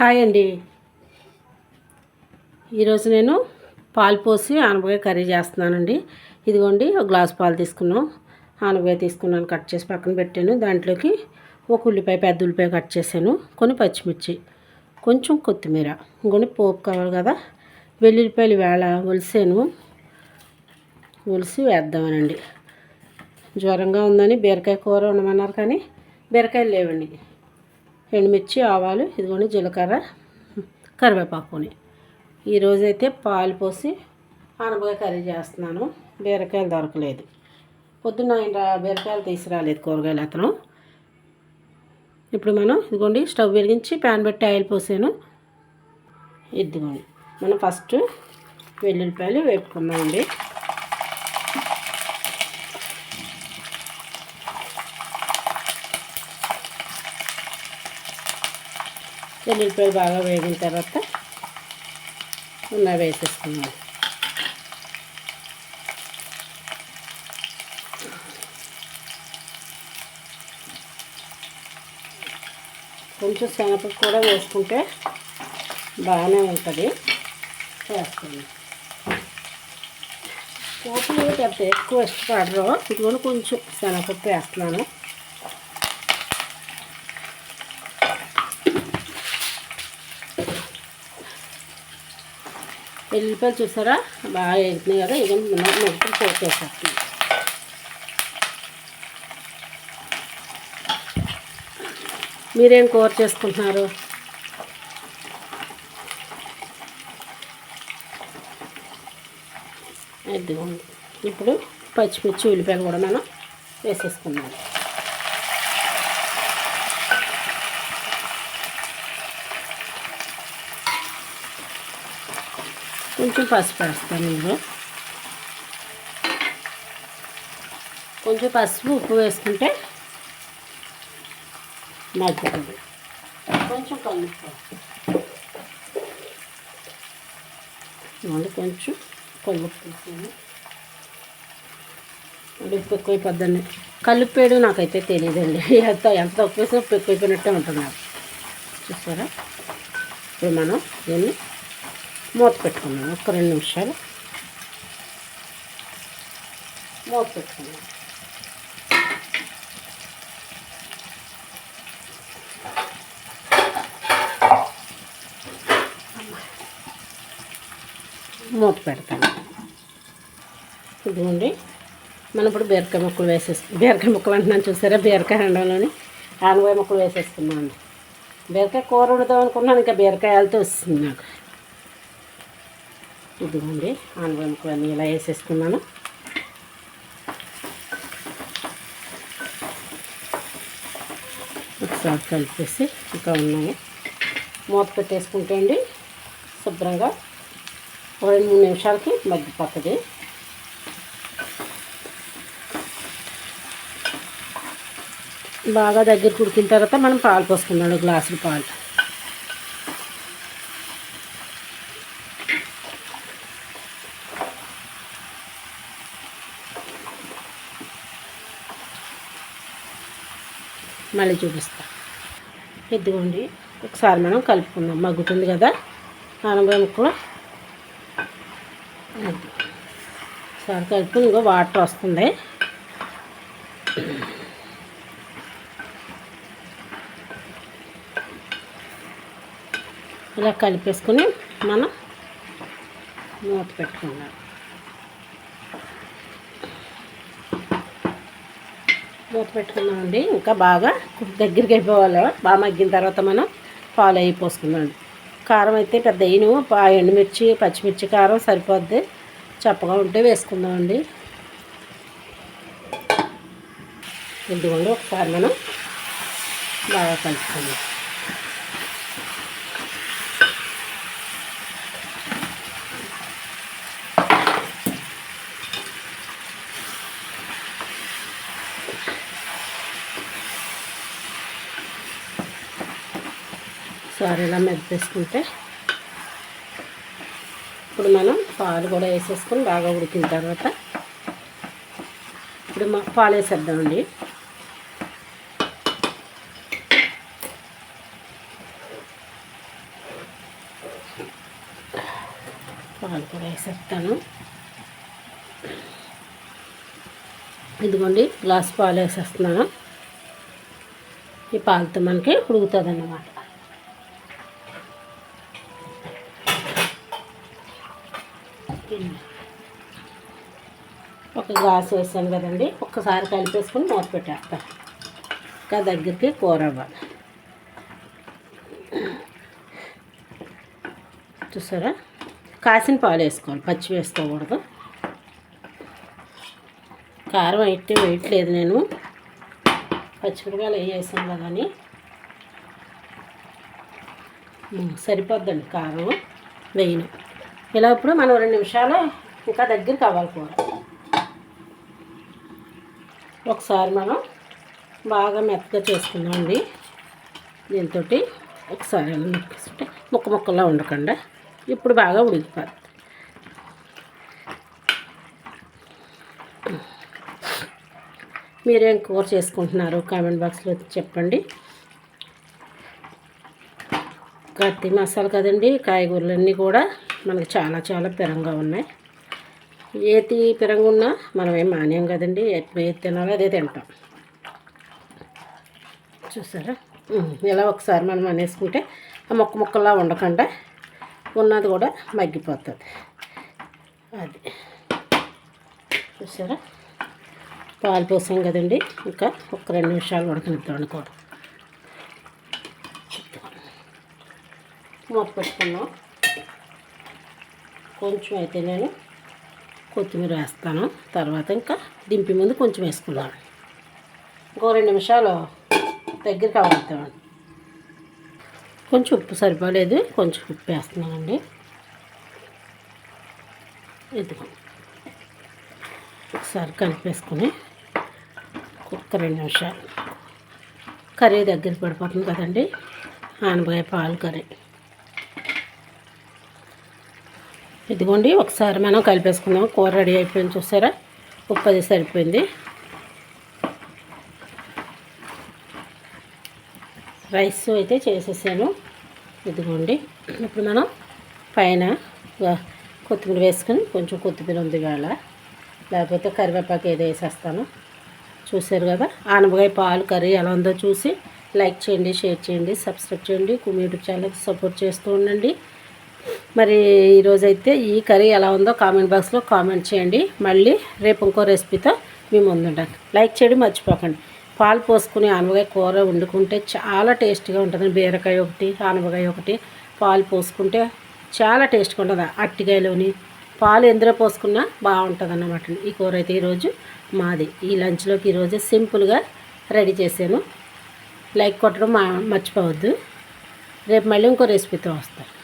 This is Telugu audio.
హాయ్ అండి. ఈరోజు నేను పాలు పోసి ఆనపకాయ కర్రీ చేస్తున్నానండి. ఇదిగోండి ఒక గ్లాస్ పాలు తీసుకున్నాం. ఆనపకాయ తీసుకున్నాను కట్ చేసి పక్కన పెట్టాను. దాంట్లోకి ఒక ఉల్లిపాయ పెద్ద ఉల్లిపాయ కట్ చేశాను. కొన్ని పచ్చిమిర్చి కొంచెం కొత్తిమీర. ఇంకొని పోపు కావాలి కదా. వెల్లుల్లిపాయలు వేళ ఒలిసాను. ఒలిసి వేద్దామనండి. జ్వరంగా ఉందని బీరకాయ కూర ఉండమన్నారు కానీ బీరకాయలు లేవండి. ఎండుమిర్చి ఆవాలు ఇదిగోండి జీలకర్ర కరివేపాకుని. ఈరోజైతే పాలు పోసి ఆనపకాయ కర్రీ చేస్తున్నాను. బీరకాయలు దొరకలేదు. పొద్దున్న ఆయన బీరకాయలు తీసుకురాలేదు కూరగాయలు అతను. ఇప్పుడు మనం ఇదిగోండి స్టవ్ వెలిగించి ప్యాన్ పెట్టి ఆయిల్ పోసాను. ఇదిగోండి. మనం ఫస్ట్ వెల్లుల్లిపాయలు వేపుకుందామండి. వెల్లుల్లిపాయలు బాగా వేగిన తర్వాత ఉన్న వేసేసుకున్నాం కొంచెం శనగపప్పు కూడా వేసుకుంటే బాగానే ఉంటుంది. వేస్తుంది పోపులు పెద్ద ఎక్కువ ఇష్టపడరు. ఇదిగోని కొంచెం శనగపప్పు వేస్తున్నాను. ఎల్లిపాయలు చూసారా? బాగా ఎగుతున్నాయి కదా ఇక మొదటి పోసేసేస్తున్నాం మీరేం కూర చేసుకుంటున్నారు? ఇదిగోండి. ఇప్పుడు పచ్చిమిర్చి ఉల్లిపాయలు కూడా మనం వేసేసుకున్నాం. కొంచెం పసుపు వేస్తాను ఇందులో కొంచెం పసుపు ఉప్పు వేసుకుంటే మగ్గుతుంది. కొంచెం కలుపు. మళ్ళీ కొంచెం కలుపు మళ్ళీ ఉప్పు ఎక్కువైపోద్దండి కలుపేయడం నాకైతే తెలియదండి. ఎంత ఎంత తక్కువ వేసినా ఉప్పు ఎక్కువైపోయినట్టే ఉంటుంది నాకు. చూసారా ఇప్పుడు మనం దీన్ని మూత పెట్టుకున్నాను ఒక రెండు నిమిషాలు. మూత పెట్టుకున్నాం మూత పెడతాను. ఇదిగోండి. మనం ఇప్పుడు బీరకాయ ముక్కలు వేసేస్తాం బీరకాయ ముక్కలు అంటున్నాను చూసారా? బీరకాయ అండంలోని ఆనవాయ ముక్కలు వేసేసుకున్నాను బీరకాయ కూర వండుదాం అనుకున్నాను ఇంకా బీరకాయలతో వస్తుంది నాకు. ఇదిగోండి ఆనవాయి అన్నీ ఇలా వేసేసుకున్నాను ఒకసారి కలిపేసి ఇంకా ఉన్నాయి. మూత పెట్టేసుకుంటే అండి శుభ్రంగా రెండు మూడు నిమిషాలకి మగ్గిపోతుంది. బాగా దగ్గర కుడికిన తర్వాత మనం పాలు పోసుకున్నాడు గ్లాసులు పాలు. మళ్ళీ చూపిస్తా. ఇదిగోండి ఒకసారి మనం కలుపుకుందాం. మగ్గుతుంది కదా? ఆనపకాయ ముక్కలు. ఒకసారి కలుపుకుని ఇంకో వాటర్ వస్తుంది. ఇలా కలిపేసుకుని మనం మూత పెట్టుకుందాం. మూత పెట్టుకుందామండి. ఇంకా బాగా దగ్గరికి అయిపోవాలి. బాగా మగ్గిన తర్వాత మనం పాలు అవి పోసుకుందాం కారం అయితే పెద్ద వేయను ఎండుమిర్చి పచ్చిమిర్చి కారం సరిపోద్ది. చప్పగా ఉంటే వేసుకుందామండి. ఇదిగోండి ఒకసారి మనం బాగా కలుపుకుందాం. ఒకసారి ఇలా మెదిపేసుకుంటే ఇప్పుడు మనం పాలు కూడా వేసేసుకొని బాగా ఉడికిన తర్వాత ఇప్పుడు మా పాలు వేసేద్దామండి. పాలు కూడా వేసేస్తాను. ఇదిగోండి గ్లాస్ పాలు వేసేస్తున్నాను. ఈ పాలతో మనకి ఉడుగుతుంది అన్నమాట ఒక గ్లాస్ వేసాను కదండి. ఒక్కసారి కలిపేసుకొని మూత పెట్టేస్తాను ఇంకా దగ్గరికి కూర అవ్వాలి. చూసారా? కాసిన పాలు వేసుకోవాలి. పచ్చి వేసుకోకూడదు. కారం అయితే వేయట్లేదు నేను. పచ్చిమిరకాయలు వేసాను కదా అని. సరిపోద్దండి కారం. వేయను. ఇలా ఇప్పుడు మనం రెండు నిమిషాలు ఇంకా దగ్గర కావాలి కూర. ఒకసారి మనం బాగా మెత్తగా చేసుకుందామండి దీంతో ఒకసారి ముక్కేస్తుంటే ముక్క ముక్కలా ఉండకుండా ఇప్పుడు బాగా ఉడికిపోతుంది మీరేం కూర చేసుకుంటున్నారు కామెంట్ బాక్స్లో చెప్పండి. కత్తి మసాలా కదండి కాయగూరలన్నీ కూడా మనకి చాలా చాలా పిరంగా ఉన్నాయి. ఏది పిరంగా ఉన్నా మనం ఏం మానేం కదండి. ఎప్పుడు ఏది తినాలో అదే తింటాం. చూసారా? ఇలా ఒకసారి మనం అనేసుకుంటే ఆ మొక్క మొక్కలా ఉండకుండా ఉన్నది కూడా మగ్గిపోతుంది. అది. చూసారా? పాలు పోసాం కదండి. ఇంకా ఒక రెండు నిమిషాలు ఉడకనిద్దాం అనుకో మూత పెట్టుకున్నాం. కొంచెం అయితే నేను కొత్తిమీర వేస్తాను. తర్వాత ఇంకా దింపి ముందు కొంచెం వేసుకున్నాను ఇంకో రెండు నిమిషాలు దగ్గరికి అవ్వద్దామండి కొంచెం ఉప్పు సరిపోలేదు కొంచెం ఉప్పు వేస్తున్నానండి. ఇదిగో. ఒకసారి కలిపేసుకుని ఒక్క రెండు నిమిషాలు. కర్రీ దగ్గర పడిపోతుంది కదండి. ఆనపకాయ పాలు కర్రీ. ఇదిగోండి ఒకసారి మనం కలిపేసుకుందాం. కూర రెడీ అయిపోయింది చూసారా? ఉప్పు అది సరిపోయింది. రైస్ అయితే చేసేసాను. ఇదిగోండి ఇప్పుడు మనం పైన కొత్తిమీర వేసుకొని కొంచెం కొత్తిమీర ఉంది వేళ లేకపోతే కరివేపాకు ఏదో వేసేస్తాను. చూశారు కదా? ఆనపకాయ పాలు కర్రీ ఎలా ఉందో చూసి లైక్ చేయండి షేర్ చేయండి సబ్స్క్రైబ్ చేయండి. కుమి యూట్యూబ్ ఛానల్కి సపోర్ట్ చేస్తూ ఉండండి. మరి ఈరోజైతే ఈ కర్రీ ఎలా ఉందో కామెంట్ బాక్స్లో కామెంట్ చేయండి. మళ్ళీ రేపు ఇంకో రెసిపీతో మీ ముందుంటాను లైక్ చేయడం మర్చిపోకండి. పాలు పోసుకుని ఆనవకాయ కూర వండుకుంటే చాలా టేస్ట్గా ఉంటుంది. బీరకాయ ఒకటి ఆనవకాయ ఒకటి. పాలు పోసుకుంటే చాలా టేస్ట్గా ఉంటుంది. అట్టికాయలోని పాలు ఎందులో పోసుకున్నా బాగుంటుంది అన్నమాట ఈ కూర అయితే ఈరోజు మాది. ఈ లంచ్లోకి ఈరోజు సింపుల్గా రెడీ చేశాను. లైక్ కొట్టడం మా మర్చిపోవద్దు. రేపు మళ్ళీ ఇంకో రెసిపీతో వస్తాను.